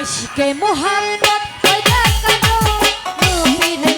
ইশকে মোহাম্মদ ওই দেখানো নবীর